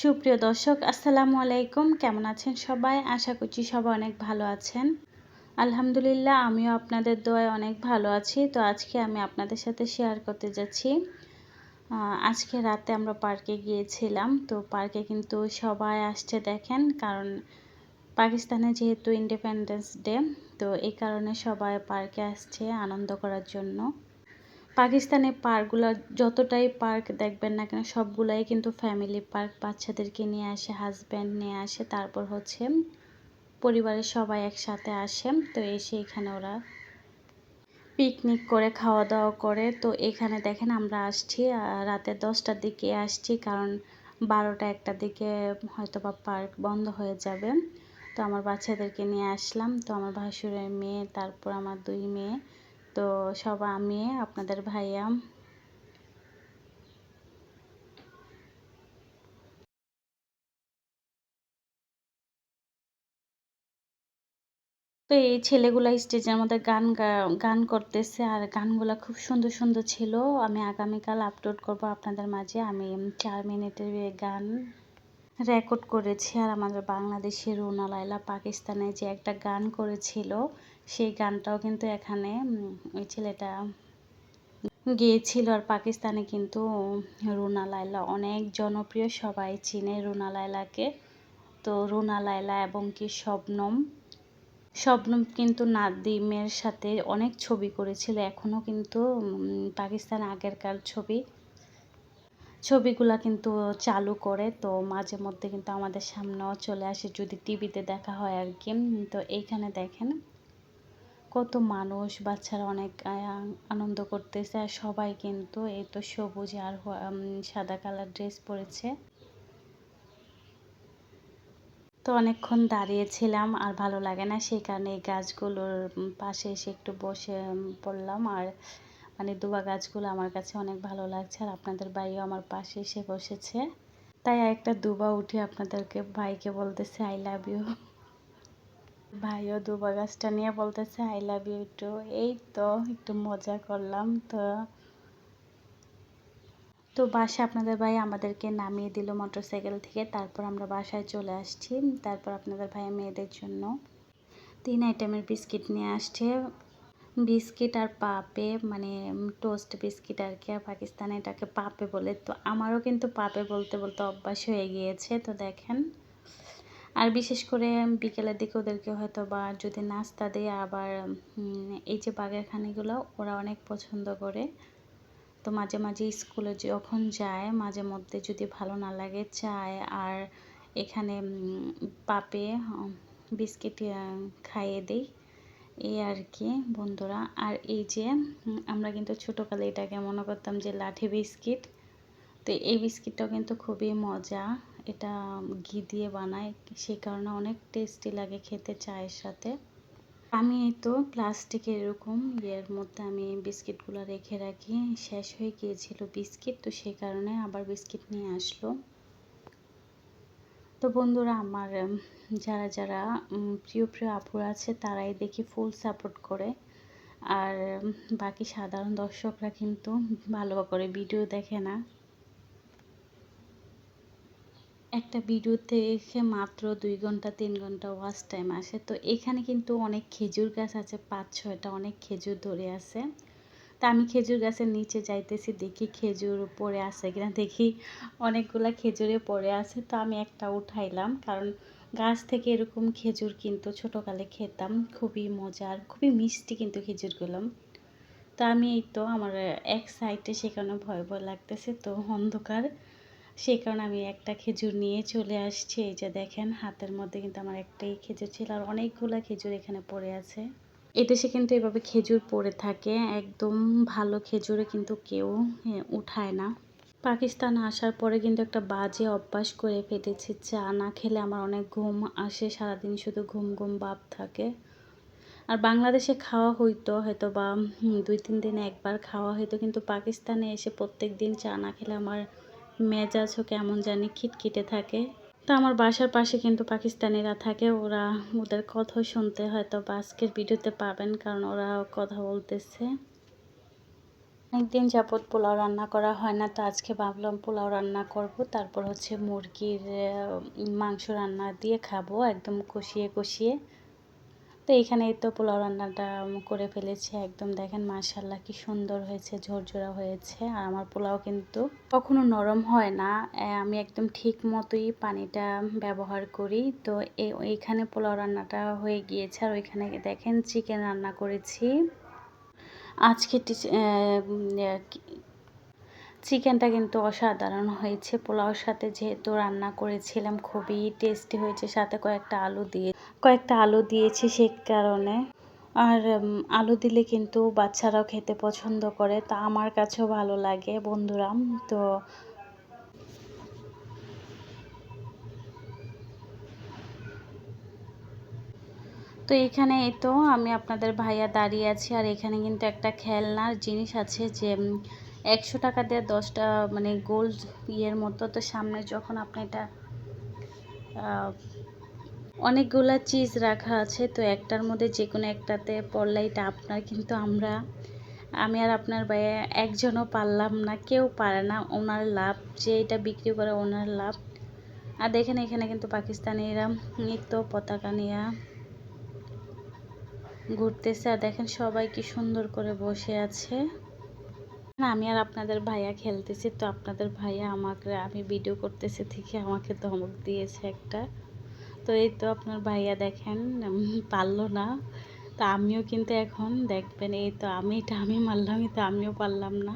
সুপ্রিয় দর্শক, আসসালামু আলাইকুম। কেমন আছেন সবাই? আশা করছি সবাই অনেক ভালো আছেন। আলহামদুলিল্লাহ, আমিও আপনাদের দোয়ায় অনেক ভালো আছি। তো আজকে আমি আপনাদের সাথে শেয়ার করতে যাচ্ছি। আজকে রাতে আমরা পার্কে গিয়েছিলাম। তো পার্কে কিন্তু সবাই আসছে দেখেন, কারণ পাকিস্তানে যেহেতু ইন্ডিপেন্ডেন্স ডে তো এই কারণে সবাই পার্কে আসছে আনন্দ করার জন্য। পাকিস্তানের পার্কগুলো যতটাই পার্ক দেখবেন না কেন, সবগুলাই কিন্তু ফ্যামিলি পার্ক বাচ্চাদেরকে নিয়ে আসে হাজব্যান্ড নিয়ে আসে, তারপর হচ্ছে পরিবারের সবাই একসাথে আসে, তো এসে এখানে ওরা পিকনিক করে খাওয়া দাওয়া করে, তো এখানে দেখেন আমরা আসছি রাতে দশটার দিকে আসছি, কারণ বারোটা একটার দিকে হয়তো বা পার্ক বন্ধ হয়ে যাবে, তো আমার বাচ্চাদেরকে নিয়ে আসলাম, তো আমার ভাসুরের মেয়ে, তারপর আমার দুই মেয়ে তো সব আমি, আপনাদের ভাইয়া। তো এই ছেলেগুলা স্টেজের মধ্যে গান গান করতেছে আর গানগুলা খুব সুন্দর সুন্দর ছিল। আমি আগামীকাল আপলোড করব আপনাদের মাঝে। আমি চার মিনিটের গান রেকর্ড করেছি আর আমাদের বাংলাদেশের রুনা লাইলা পাকিস্তানে যে একটা গান করেছিল সেই গানটাও কিন্তু এখানে ওই ছেলেটা গিয়েছিল আর পাকিস্তানে কিন্তু রুনা লাইলা অনেক জনপ্রিয়, সবাই চিনে রুনা লাইলাকে তো রুনা লাইলা এবং কি শবনম শবনম কিন্তু নাদিমের সাথে অনেক ছবি করেছিল, এখনও কিন্তু পাকিস্তান আগেরকার ছবি। ছবিগুলা কিন্তু চালু করে, তো মাঝে মধ্যে কিন্তু আমাদের সামনেও চলে আসে, যদি টিভিতে দেখা হয় আর কি। তো এইখানে দেখেন কত মানুষ বাচ্চারা অনেক আনন্দ করতেছে আর সবাই কিন্তু এই তো সবুজ আর সাদা কালার ড্রেস পরেছে। তো অনেকক্ষণ দাঁড়িয়েছিলাম আর ভালো লাগে না, সেই কারণে এই গাছগুলোর পাশে এসে একটু বসে পড়লাম আর মানে দুবা গাছগুলো আমার কাছে অনেক ভালো লাগছে আর আপনাদের ভাইও আমার পাশে এসে বসেছে। তাই একটা দুবা উঠে আপনাদেরকে, ভাইকে বলতেছে আই লাভ ইউ ভাইও দুবা গাছটা নিয়ে বলতেছে আই লাভ ইউ টু এই তো একটু মজা করলাম তো। তো বাসা আপনাদের ভাই আমাদেরকে নামিয়ে দিল মোটরসাইকেল থেকে, তারপর আমরা বাসায় চলে আসছি, তারপর আপনাদের ভাই মেয়েদের জন্য। তিন আইটেমের বিস্কিট নিয়ে আসছে। বিস্কিট আর পাপে মানে টোস্ট বিস্কিট আর কি, আর পাকিস্তানে এটাকে পাপে বলে। তো আমারও কিন্তু পাপে বলতে বলতে অভ্যাস হয়ে গিয়েছে, তো দেখেন। আর বিশেষ করে বিকেলের দিকে ওদেরকে হয়তো বা যদি নাস্তা দেয়, আবার এই যে বাগেরখানিগুলো ওরা অনেক পছন্দ করে। তো মাঝে মাঝে স্কুলে যখন যায়, মাঝে মধ্যে যদি ভালো না লাগে চায়, আর এখানে পাপে বিস্কিট খাইয়ে দিই। এই আর কি বন্ধুরা। আর এই যে আমরা কিন্তু ছোটোকালে এটাকে মনে করতাম যে লাঠি বিস্কিট। তো এই বিস্কিটটাও কিন্তু খুবই মজা। এটা ঘি দিয়ে বানায়। সেই কারণে অনেক টেস্টি লাগে খেতে চায়ের সাথে। আমি এই তো প্লাস্টিকের এরকম ইয়ের মধ্যে আমি বিস্কিটগুলো রেখে রাখি। শেষ হয়ে গিয়েছিল বিস্কিট, তো সেই কারণে আবার বিস্কিট নিয়ে আসলো। তো বন্ধুরা, আমার যারা যারা প্রিয় প্রিয় আপুর আছে, তারাই দেখি ফুল সাপোর্ট করে। আর বাকি সাধারণ দর্শকরা কিন্তু ভালো করে ভিডিও দেখে না। একটা ভিডিওতে দেখে মাত্র দুই ঘণ্টা, তিন ঘণ্টা ওয়াচ টাইম আসে। তো এখানে কিন্তু অনেক খেজুর গাছ আছে, পাঁচ, ছয়টা অনেক খেজুর ধরে আছে। তা আমি খেজুর গাছের নিচে যাইতেছি, দেখি খেজুর পড়ে আছে কিনা, দেখি অনেকগুলা খেজুরে পড়ে আছে। তো আমি একটা উঠাইলাম, কারণ গাছ থেকে এরকম খেজুর কিন্তু ছোটোকালে খেতাম, খুবই মজার, খুবই মিষ্টি কিন্তু খেজুরগুলো। তো আমি এই তো আমার এক সাইডে সেখানে ভয় ভয় লাগতেছে, তো অন্ধকার। সেই কারণে আমি একটা খেজুর নিয়ে চলে আসছি। এই যে দেখেন, হাতের মধ্যে কিন্তু আমার একটাই খেজুর ছিল আর অনেকগুলো খেজুর এখানে পড়ে আছে। এদেশে কিন্তু এভাবে খেজুর পড়ে থাকে। একদম ভালো খেজুরে কিন্তু কেউ উঠায় না। পাকিস্তান আসার পরে কিন্তু একটা বাজে অভ্যাস করে ফেটেছি চা না খেলে আমার অনেক ঘুম আসে, সারাদিন শুধু ঘুম ঘুম ভাব থাকে। আর বাংলাদেশে খাওয়া হইতো হয়তো বা দুই তিন দিনে একবার খাওয়া হইতো, কিন্তু পাকিস্তানে এসে প্রত্যেক দিন চা না খেলে আমার মেজাজও কেমন জানি খিটখিটে থাকে। তো আমার বাসার পাশে কিন্তু পাকিস্তানিরা থাকে, ওরা ওদের কথা শুনতে হয়তো বা আজকের ভিডিওতে পাবেন, কারণ ওরা কথা বলতেছে। অনেকদিন যাবৎ পোলাও রান্না করা হয় না, তো আজকে ভাবলাম পোলাও রান্না করব, তারপর হচ্ছে মুরগির মাংস রান্না দিয়ে খাব, একদম কষিয়ে কষিয়ে। তো এখানে তো পোলাও রান্নাটা করে ফেলেছি। একদম দেখেন মাশাল্লাহ কি সুন্দর হয়েছে, ঝরঝরা হয়েছে। আর আমার পোলাও কিন্তু কখনো নরম হয় না। আমি একদম ঠিক মতোই পানিটা ব্যবহার করি। তো এইখানে পোলাও রান্নাটা হয়ে গিয়েছে। আর ওইখানে দেখেন চিকেন রান্না করেছি। আজকে চিকেনটা কিন্তু অসাধারণ হয়েছে। পোলাওর সাথে যেহেতু রান্না করেছিলাম, খুবই টেস্টি হয়েছে। সাথে কয়েকটা আলু দিয়ে, কয়েকটা আলু দিয়েছি সে কারণে। আর আলু দিলে কিন্তু বাচ্চারাও খেতে পছন্দ করে, তা আমার কাছেও ভালো লাগে বন্ধুরা। তো তো এখানে তো আমি আপনাদের ভাইয়া দাঁড়িয়ে আছি, আর এখানে কিন্তু একটা খেলনার জিনিস আছে যে একশো টাকা দিয়ে দশটা মানে গোল্ড ইয়ের মতো। তো সামনে যখন আপনি এটা অনেকগুলা চিজ রাখা আছে, তো একটার মধ্যে যে কোনো একটাতে পড়লে এটা আপনার। কিন্তু আমরা, আমি আর আপনার ভাইয়া একজনও পারলাম না, কেউ পারে না ওনার লাভ, যে এটা বিক্রি করে ওনার লাভ। আর দেখেন এখানে কিন্তু পাকিস্তানিরা নিত্য পতাকা নিয়ে ঘুরতেছে, আর দেখেন সবাই কি সুন্দর করে বসে আছে। আমি আর আপনাদের ভাইয়া খেলতেছি তো আপনাদের ভাইয়া আমাকে, আমি ভিডিও করতেছি থেকে আমাকে ধমক দিয়েছে একটা। তো এই তো আপনার ভাইয়া দেখেন পারল না। তা আমিও কিন্তু এখন দেখবেন, এই তো আমি, এটা আমি মারলামই, তো আমিও পারলাম না।